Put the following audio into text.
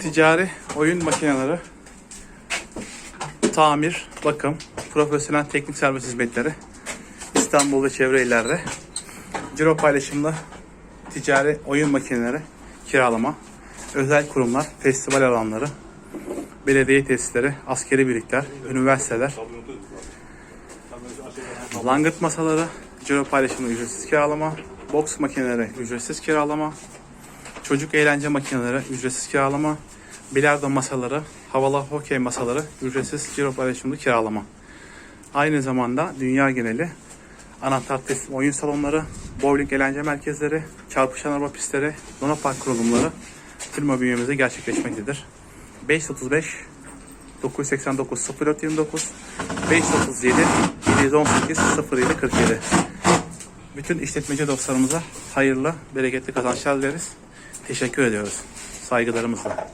ticari oyun makineleri, tamir, bakım, profesyonel teknik servis hizmetleri İstanbul ve çevre illerde ciro paylaşımlı ticari oyun makineleri kiralama, özel kurumlar, festival alanları, belediye tesisleri, askeri birlikler, üniversiteler, langırt masaları, ciro paylaşımlı ücretsiz kiralama, boks makineleri ücretsiz kiralama, çocuk eğlence makineleri ücretsiz kiralama, bilardo masaları, havalı hokey masaları ücretsiz ciro paylaşımlı kiralama. Aynı zamanda dünya geneli anahtar teslim oyun salonları, bowling eğlence merkezleri, çarpışan araba pistleri, Luna Park kurulumları firma bünyemizde gerçekleşmektedir. 535 989 0429 537 718 07 47 Bütün işletmeci dostlarımıza hayırlı, bereketli kazançlar dileriz. Teşekkür ediyoruz. Saygılarımızla.